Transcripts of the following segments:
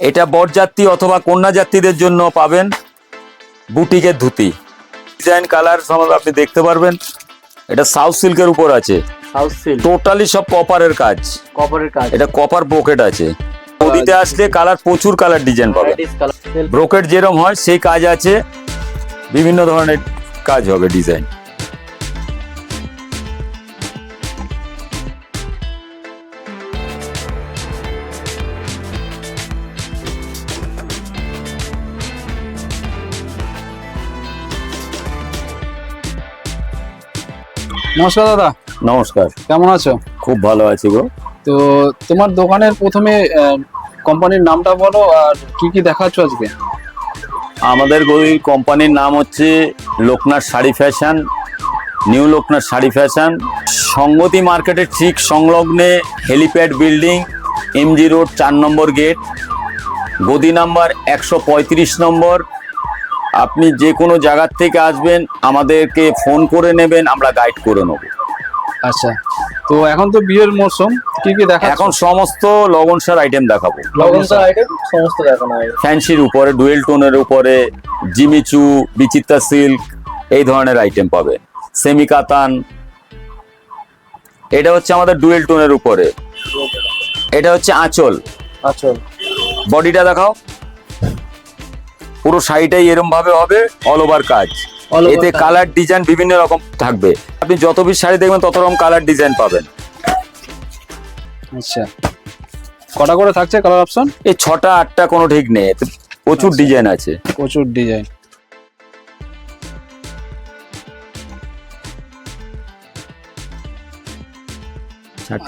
এটা বরযাত্রী অথবা কন্যা যাত্রীদের জন্য পাবেন বুটিকের ধুতি। ডিজাইন কালার সম্বন্ধে আপনি দেখতে পারবেন। এটা সাউথ সিল্কের উপর আছে। সাউথ সিল্ক টোটালি সব কপারের কাজ। কপারের কাজ। এটা কপার ব্রোকেট আছে। নদীতে আসলে কালার প্রচুর কালার ডিজাইন পাবে। ব্রোকেট যেরকম হয় সেই কাজ আছে। বিভিন্ন ধরনের কাজ হবে ডিজাইন নমস্কার দাদা। নমস্কার। কেমন আছো? খুব ভালো আছি গো। তো তোমার দোকানের প্রথমে কোম্পানির নামটা বলো আর কি কি দেখাচ্ছ আজকে? আমাদের ওই কোম্পানির নাম হচ্ছে Loknath sari fashion new Loknath sari fashion. Sangati মার্কেটের ঠিক সংলগ্নে হেলিপ্যাড বিল্ডিং এমজি রোড চার নম্বর গেট। গদি নাম্বার একশো পঁয়ত্রিশ নম্বর। আপনি যে কোনো জায়গার থেকে আসবেন আমাদেরকে ফোন করে নেবেন আমরা গাইড করে নেব। আচ্ছা তো এখন তো বিয়ের মরশুম কি কি দেখা এখন সমস্ত লগনসার আইটেম দেখাবো। লগনসার আইটেম সমস্ত দেখানো হবে। ফ্যান্সির উপরে ডুয়েল টোনের উপরে জিমিচু বিচিত্রা সিল্ক এই ধরনের আইটেম পাবে সেমি কাতান এটা হচ্ছে আমাদের ডুয়েল টোনের উপরে। এটা হচ্ছে আঁচল। আচ্ছা বডিটা দেখাও। পুরো শাড়িটাই এরম ভাবে হবে অল ওভার কাজ। এতে কালার ডিজাইন বিভিন্ন রকম থাকবে। আপনি যত পিস শাড়ি দেখবেন তত রকম কালার ডিজাইন পাবেন। আচ্ছা। কটা করে থাকছে কালার অপশন এই ছটা আটটা কোনো ঠিক নেই। প্রচুর আচ্ছা। ডিজাইন আছে। প্রচুর ডিজাইন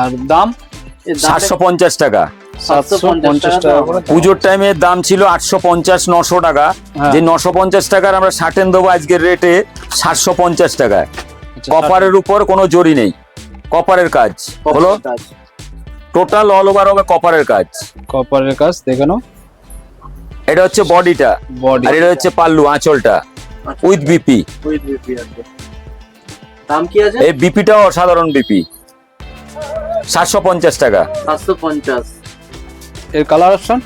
আর দাম? সাতশো পঞ্চাশ টাকা। পুজোর টাইমে দাম ছিল আটশো পঞ্চাশ নশো টাকা। হ্যাঁ। যে নশো পঞ্চাশ টাকার আমরা ষাটেন দেবো আজকের রেটে সাতশো পঞ্চাশ টাকায়। আচ্ছা, কপারের উপর কোনো জরি নেই। কপারের কাজ। হলো? টোটাল অল ওভার হবে কপারের কাজ। কপারের কাজ দেখে নাও। এটা হচ্ছে বডিটা। বডি। আর এটা হচ্ছে পাল্লু আঁচলটা। উইথ বিপি উইথ বিপি দাম কি আছে? এই বিপিটাও অসাধারণ বিপি সাতশো পঞ্চাশ টাকা। সাতশো পঞ্চাশ। এর কালার অপশন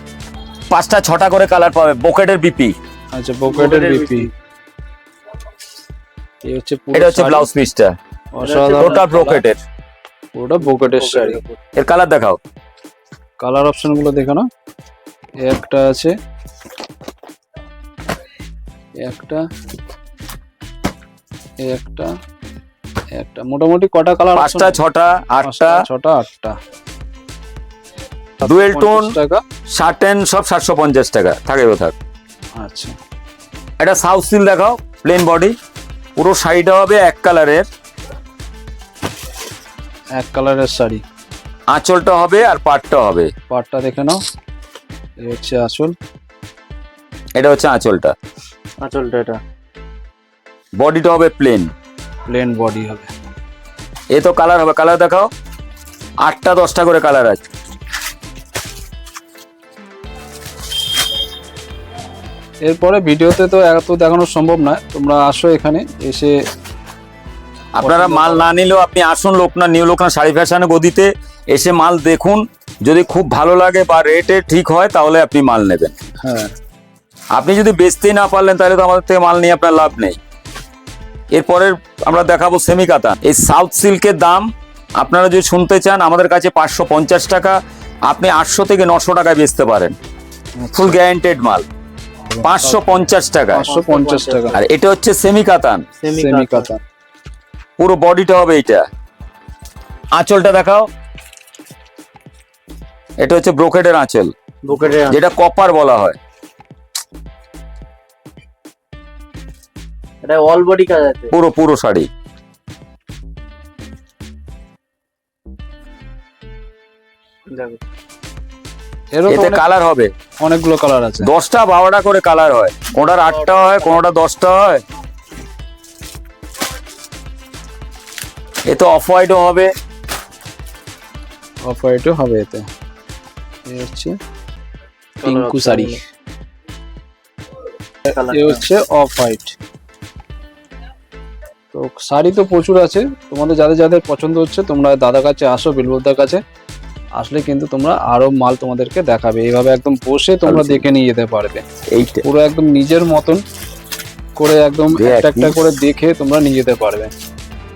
পাঁচটা ছটা করে কালার পাবে বোকেটের বিপি আচ্ছা Pocket-এর বিপি এই হচ্ছে পুরো এটা হচ্ছে। ব্লাউজ পিসটা অসাধারণ। টোটাল ব্রোকেটের পুরোটা পকেটের শাড়ি। এর কালার দেখাও। কালার অপশনগুলো দেখো না একটা আছে। একটা একটা একটা। মোটামুটি কটা কালার পাঁচটা ছটা আটটা। ছটা আটটা। Dual টোন 750 টাকা। শার্টেন সব সাতশো পঞ্চাশ টাকা। থাকে থাক আচ্ছা। এটা সাউথ সিল দেখাও প্লেন বডি পুরো শাড়িটা হবে এক কালারের এক কালারের শাড়ি। আঁচলটা হবে আর পাটটা হবে। পাটটা দেখে নাও। এই হচ্ছে আসল এটা হচ্ছে আঁচলটা। আঁচলটা এটা। বডিটা হবে প্লেন প্লেন বডি হবে। এ তো কালার হবে। কালার দেখাও। আটটা দশটা করে কালার আছে। এরপরে ভিডিওতে তো এত দেখানো সম্ভব নয়। তোমরা আসো এখানে এসে আপনারা মাল না নিলেও আপনি আসুন লোকনা নিউ লোকনা শাড়ি ফ্যাশনে গদিতে এসে মাল দেখুন। যদি খুব ভালো লাগে বা রেটে ঠিক হয় তাহলে আপনি মাল নেবেন। হ্যাঁ। আপনি যদি বেচতেই না পারলেন তাহলে তো আমাদের থেকে মাল নিয়ে আপনার লাভ নেই। এরপরের আমরা দেখাবো সেমি কাতান। এই সাউথ সিল্কের দাম আপনারা যদি শুনতে চান আমাদের কাছে পাঁচশো পঞ্চাশ টাকা আপনি আটশো থেকে নশো টাকায় বেচতে পারেন। ফুল গ্যারান্টেড মাল। পাঁচশো পঞ্চাশ টাকা। পাঁচশো পঞ্চাশ টাকা। আর এটা হচ্ছে সেমি কাতান সেমি সেমি পুরো বডিটা হবে এইটা। আঁচলটা দেখাও। এটা হচ্ছে ব্রোকেটের আঁচল। বুকেটের যেটা কপার বলা হয়। এটা অল বডি কাজ আছে। পুরো পুরো শাড়ি। দেখো এতে কালার হবে। অনেকগুলো কালার আছে। দশটা বারোটা করে কালার হয়। কোনটার আটটা হয় কোনটা দশটা হয়। এ তো অফ হোয়াইটও হবে। অফ হোয়াইটও হবে এতে। হচ্ছে পিঙ্কু শাড়ি এ হচ্ছে অফ হোয়াইট তো শাড়ি তো প্রচুর আছে। তোমাদের যাদের যাদের পছন্দ হচ্ছে তোমরা দাদার কাছে আসো বিলবুদার কাছে। আসলে কিন্তু তোমরা আরও মাল তোমাদেরকে দেখাবে। এইভাবে একদম বসে তোমরা। দেখে নিয়ে যেতে পারবে। পুরো একদম নিজের মতন করে একদম একটা একটা করে দেখে তোমরা নিয়ে যেতে পারবে।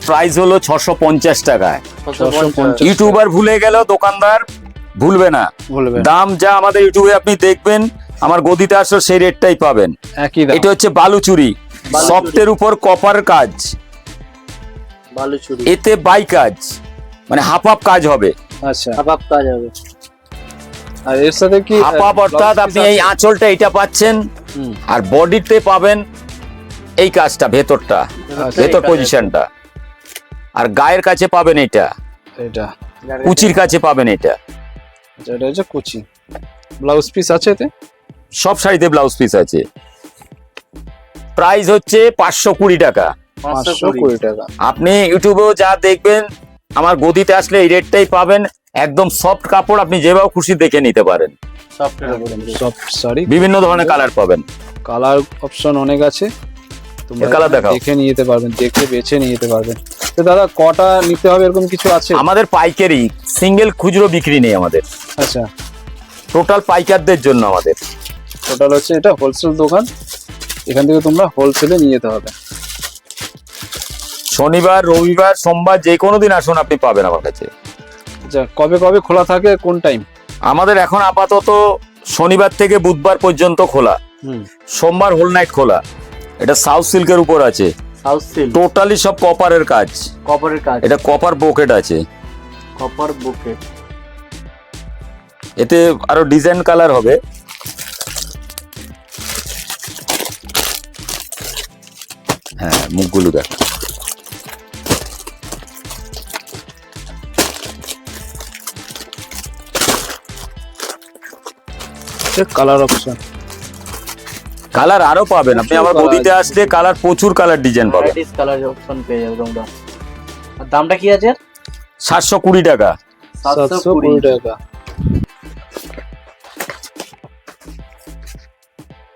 প্রাইস হলো ছশো পঞ্চাশ টাকায়। ছশো 650 পঞ্চাশ। ইউটিউবার ভুলে গেল দোকানদার ভুলবে না। দাম যা আমাদের ইউটিউবে আপনি দেখবেন আমার গদিতে আসো সেই রেটটাই পাবেন। এটা হচ্ছে বালুচুরি। সফটের উপর কপার কাজ। বালুচুরি এতে বাই কাজ। মানে হাফ হাফ কাজ হবে। আচ্ছা। আপাপ কাজ হবে আর এর সাথে কি হাফ হাফ অর্থাৎ আপনি এই আঁচলটা এটা পাচ্ছেন। আর বডিতে পাবেন এই কাজটা ভেতরটা ভেতর পজিশনটা আর গায়ের কাছে পাবেন এটা এটা কুচির কাছে পাবেন এটা আচ্ছা, এটা হচ্ছে কুচি। ব্লাউজ পিস আছে এতে? সব শাড়িতে ব্লাউজ পিস আছে। প্রাইস হচ্ছে পাঁচশো কুড়ি টাকা। পাঁচশো কুড়ি টাকা। আপনি ইউটিউবেও যা দেখবেন আমার গদিতে আসলে এই রেটটাই পাবেন। একদম সফট কাপড় আপনি যেভাবে খুশি দেখে নিতে পারেন। শাড়ি বিভিন্ন ধরনের কালার পাবেন। কালার অপশন অনেক আছে। তোমরা দেখাও। দেখে নিয়ে যেতে পারবেন দেখে বেছে নিয়ে যেতে পারবেন। তো দাদা কটা নিতে হবে? এরকম কিছু আছে? আমাদের পাইকারি সিঙ্গেল খুচরো বিক্রি নেই আমাদের। আচ্ছা। টোটাল পাইকারদের জন্য আমাদের। টোটাল হচ্ছে এটা হোলসেল দোকান। এখান থেকে তোমরা হোলসেলে নিয়ে যেতে হবে। শনিবার রবিবার সোমবার যে কোনো দিন আসুন আপনি পাবেন আমার কাছে। আচ্ছা কবে কবে খোলা থাকে কোন টাইম আমাদের এখন আপাতত শনিবার থেকে বুধবার পর্যন্ত খোলা। হুম। সোমবার হোল নাইট খোলা। এটা সাউথ সিল্কের উপর আছে। সাউথ সিল্ক টোটালি সব কপারের কাজ। কপারের কাজ। এটা কপার পকেট আছে। কপার বুকে এতে আরও ডিজাইন কালার হবে। হ্যাঁ মুখগুলো দেখ। কালার অপশন কালার আরও পাবেন। আপনি আমার গদিতে আসলে কালার প্রচুর কালার ডিজাইন পাবেন। কালার অপশন পেয়ে যাবে তোমরা আর দামটা কি আছে? সাতশো কুড়ি টাকা। সাতশো কুড়ি টাকা।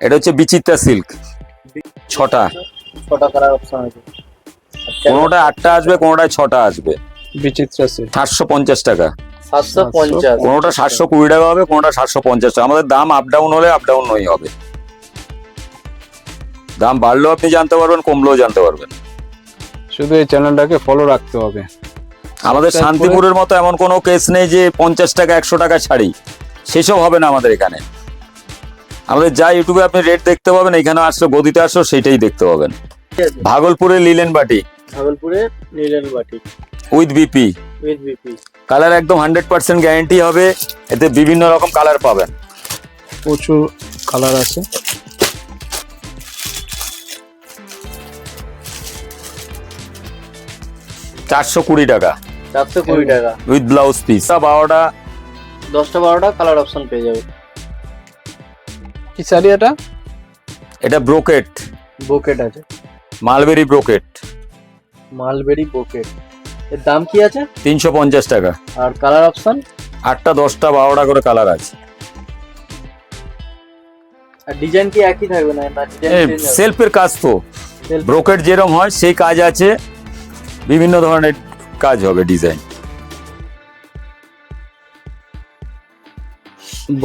এটা হচ্ছে বিচিত্রা সিল্ক ছটা। ছটা কালার অপশন আছে। আচ্ছা, কোনোটা আটটা আসবে কোনোটায় ছটা আসবে। বিচিত্রা সিল্ক সাতশো পঞ্চাশ টাকা। কোনোটা সাতশো কুড়ি টাকা হবে কোনোটা সাতশো পঞ্চাশ টাকা। আমাদের দাম আপ ডাউন হলে আপ ডাউন নই হবে। দাম বাড়লেও আপনি জানতে পারবেন কমলেও জানতে পারবেন। শুধু এই চ্যানেলটাকে ফলো রাখতে হবে। আমাদের শান্তিপুরের মতো এমন কোনো কেস নেই যে পঞ্চাশ টাকা একশো টাকা ছাড়ি। সেসব হবে না আমাদের এখানে। আমাদের যা ইউটিউবে আপনি রেট দেখতে পাবেন এখানে আসলে গদিতে আসো সেটাই দেখতে পাবেন। ভাগলপুরের লিলেন বাটি ভাগলপুরে নীলেন বাটি উইথ বিপি কালার একদম হান্ড্রেড পার্সেন্ট গ্যারেন্টি হবে। এতে বিভিন্ন রকম কালার পাবেন। প্রচুর কালার আছে। চারশো কুড়ি টাকা। চারশো কুড়ি টাকা। উইথ ব্লাউজ পিস বারোটা। দশটা বারোটা কালার অপশন পেয়ে যাবে। কি শাড়ি এটা? এটা ব্রোকেট বুকেট আছে। মালবেরি ব্রোকেট মালবেরি বুকেট এর দাম কি আছে? তিনশো পঞ্চাশ টাকা। আর কালার অপশন আটটা দশটা বারোটা করে কালার আছে। আর ডিজাইন কি একই থাকবে না? না সেলফের কাজ তো। ব্রোকেট যেরকম হয় সেই কাজ আছে। বিভিন্ন ধরনের কাজ হবে ডিজাইন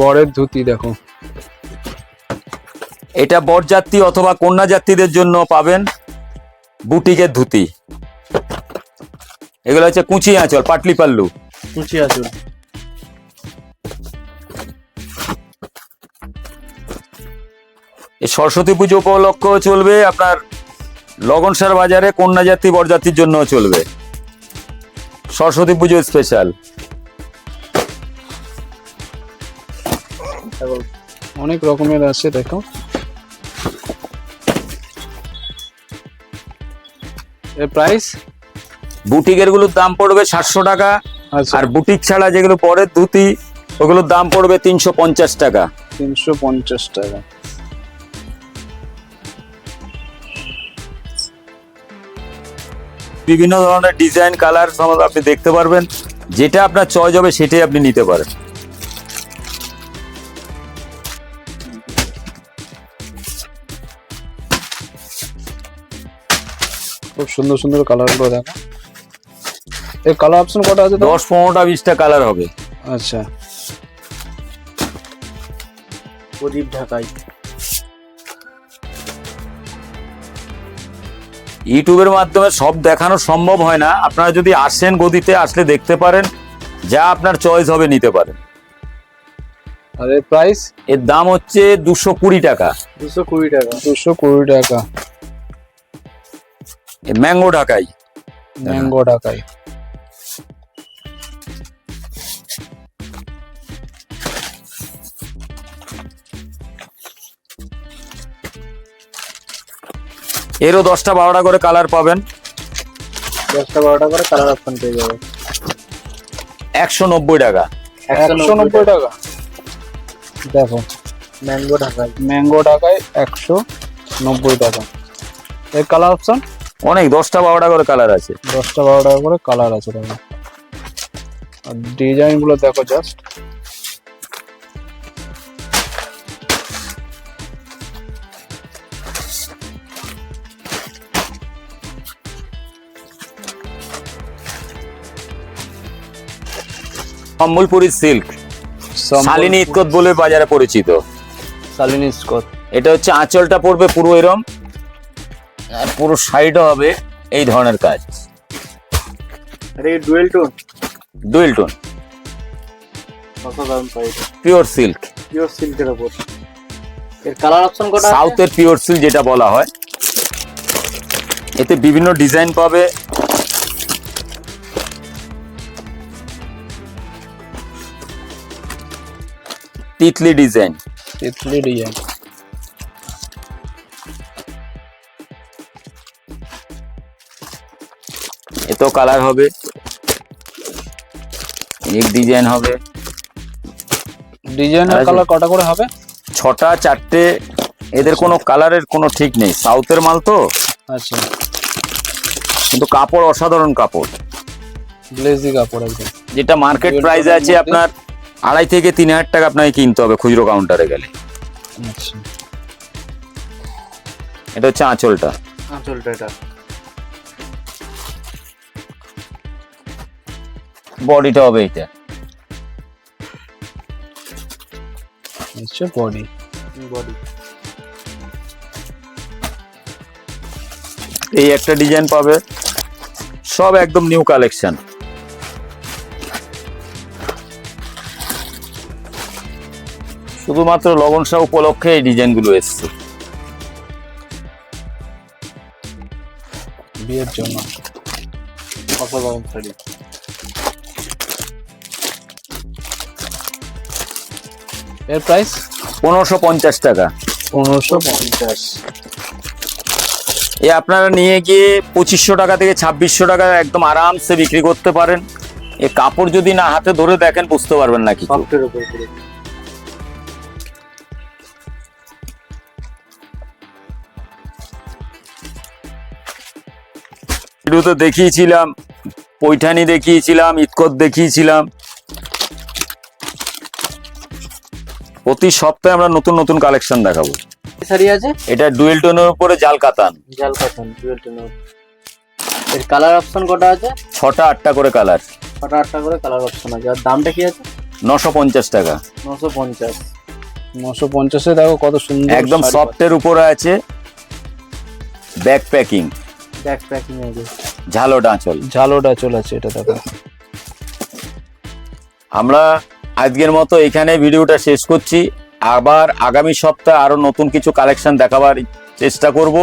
বরের ধুতি দেখো। এটা বরযাত্রী অথবা কন্যা যাত্রীদের জন্য পাবেন বুটিকের ধুতি। এগুলো হচ্ছে কুচি আঁচল পাটলি পাল্লু। কুচি এই সরস্বতী পুজো উপলক্ষ চলবে আপনার লগনসার বাজারে কন্যা যাত্রী বরযাত্রীর জন্য চলবে। সরস্বতী পুজো স্পেশাল অনেক রকমের আছে দেখো। এর প্রাইস বুটিকেরগুলোর দাম পড়বে সাতশো টাকা আচ্ছা। আর বুটিক ছাড়া যেগুলো পরে ধুতি ওগুলোর দাম পড়বে তিনশো পঞ্চাশ টাকা। তিনশো পঞ্চাশ টাকা। বিভিন্ন ধরনের ডিজাইন কালার সমাজ আপনি দেখতে পারবেন। যেটা আপনার চয়েস হবে সেটাই আপনি নিতে পারেন। খুব সুন্দর সুন্দর কালারগুলো দেখো। এর কালার অপশন কটা আছে দশ পনেরোটা বিশটা কালার হবে। আচ্ছা। প্রদীপ ঢাকাই। ইউটিউবের মাধ্যমে সব দেখানো সম্ভব হয় না। আপনারা যদি আসেন গদিতে আসলে দেখতে পারেন যা আপনার চয়েস হবে নিতে পারেন। আর এর প্রাইস এর দাম হচ্ছে দুশো কুড়ি টাকা। দুশো কুড়ি টাকা। দুশো কুড়ি টাকা। ম্যাঙ্গো ঢাকাই। ম্যাঙ্গো ঢাকায় এরও দশটা বারোটা করে কালার পাবেন। দশটা বারোটা করে কালার অপশন পেয়ে যাবে একশো নব্বই টাকা। একশো নব্বই টাকা। দেখো ম্যাঙ্গো ঢাকাই ম্যাঙ্গো টাকায় একশো নব্বই টাকা। এর কালার অপশন অনেক দশটা বারোটা করে কালার আছে। দশটা বারো টাকা করে কালার আছে দেখো। আর ডিজাইনগুলো দেখো জাস্ট সম্বলপুরি সিল্ক। শালিনী ইতকত বলে বাজারে পরিচিত। শালিনী স্কট এটা হচ্ছে আঁচলটা পড়বে পুরো এরম। আর পুরো সাইডও হবে এই ধরনের কাজ। Dual tone. Dual tone. Pure silk. Pure সিল্কের ওপর। এর কালার অপশন কটা সাউথের পিওর সিল্ক যেটা বলা হয়। এতে বিভিন্ন ডিজাইন পাবে। তিতলি ডিজাইন। তিতলি ডিজাইন। এতেও কালার হবে। এক ডিজাইন হবে। ডিজাইনের। কালার কটা করে হবে? ছটা চারটে এদের কোনো কালারের কোনো ঠিক নেই। সাউথের মাল তো। আচ্ছা। কিন্তু কাপড় অসাধারণ কাপড়। গ্লেজি কাপড় একদম। যেটা মার্কেট প্রাইস আছে? আপনার আড়াই থেকে তিন হাজার টাকা আপনাকে কিনতে হবে খুচরো কাউন্টারে গেলে। আচ্ছা। এটা হচ্ছে আঁচলটা। আঁচলটা এটা। বডিটা হবে এটা বডি বডি এই একটা ডিজাইন পাবে। সব একদম নিউ কালেকশন শুধুমাত্র লবণ শাহ উপলক্ষে এই ডিজাইনগুলো এসছে। বিয়ের জন্য। অসাধারণ শাড়ি? এর প্রাইস পনেরোশো পঞ্চাশ টাকা। পনেরোশো পঞ্চাশ। এ আপনারা নিয়ে গিয়ে পঁচিশশো টাকা থেকে ছাব্বিশশো টাকা একদম আরামসে বিক্রি করতে পারেন। এ কাপড় যদি না হাতে ধরে দেখেন বুঝতে পারবেন না কিছু ভিডিওতে দেখিয়েছিলাম পৈঠানি দেখিয়েছিলাম ইতকত দেখিয়েছিলাম। প্রতি সপ্তাহে আমরা নতুন নতুন কালেকশন দেখাবো। শাড়ি আছে? এটা ডুয়েল টোনের উপরে জাল কাতান। জাল কাতান ডুয়েল টোনের এর কালার অপশন কটা আছে? ছটা আটটা করে কালার ছটা আটটা করে কালার অপশন আছে। আর দামটা কি আছে? নশো পঞ্চাশ টাকা। নশো পঞ্চাশ। নশো পঞ্চাশে দেখো কত সুন্দর একদম সফটের উপরে আছে। ব্যাক প্যাকিং ব্যাক প্যাকিং আছে ঝালো ডাঁচল। পাচ্ছ। ঝালোটা আছে এটা দেখো। আমরা আজকের মতো এখানে ভিডিওটা শেষ করছি। আবার আগামী সপ্তাহে আরও নতুন কিছু কালেকশন দেখাবার চেষ্টা করব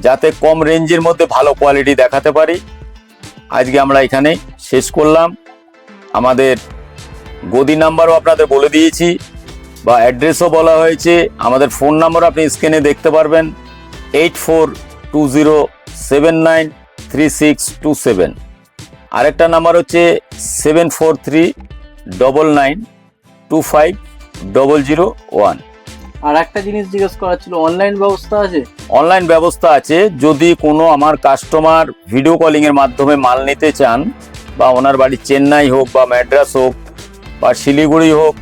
যাতে কম রেঞ্জের মধ্যে ভালো কোয়ালিটি দেখাতে পারি। আজকে আমরা এখানে শেষ করলাম। আমাদের গদি নাম্বারও আপনাদের বলে দিয়েছি বা অ্যাড্রেসও বলা হয়েছে। আমাদের ফোন নাম্বার আপনি স্ক্রিনে দেখতে পারবেন। Eight four two zero seven nine three six two seven আরেকটা নাম্বার হচ্ছে seven four three double nine two five double zero one আর একটা জিনিস জিজ্ঞেস করার ছিল অনলাইন ব্যবস্থা আছে? অনলাইন ব্যবস্থা আছে যদি কোনো আমার কাস্টমার ভিডিও কলিং এর মাধ্যমে মাল নিতে চান বা ওনার বাড়ি চেন্নাই হোক বা ম্যাড্রাস হোক বা শিলিগুড়ি হোক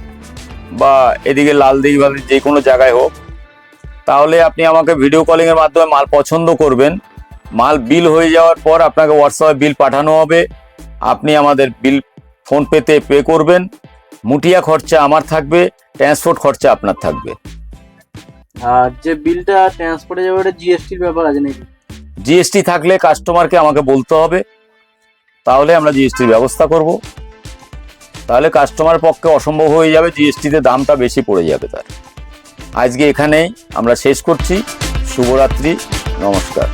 বা এদিকে লালদিঘি বা যে কোনো জায়গায় হোক তাহলে আপনি আমাকে ভিডিও কলিং এর মাধ্যমে মাল পছন্দ করবেন। মাল বিল হয়ে যাওয়ার পর আপনাকে হোয়াটসঅ্যাপে বিল পাঠানো হবে। আপনি আমাদের বিল ফোনপেতে পে করবেন। মুটিয়া খরচা আমার থাকবে ট্রান্সপোর্ট খরচা আপনার থাকবে। আর যে বিলটা ট্রান্সপোর্টে যাবে ওটা জিএসটির ব্যাপার আছে নাকি? জিএসটি থাকলে কাস্টমারকে আমাকে বলতে হবে। তাহলে আমরা জিএসটির ব্যবস্থা করব। তাহলে কাস্টমার পক্ষে অসম্ভব হয়ে যাবে জিএসটিতে দামটা বেশি পড়ে যাবে তার। আজকে এখানেই আমরা শেষ করছি। শুভরাত্রি নমস্কার।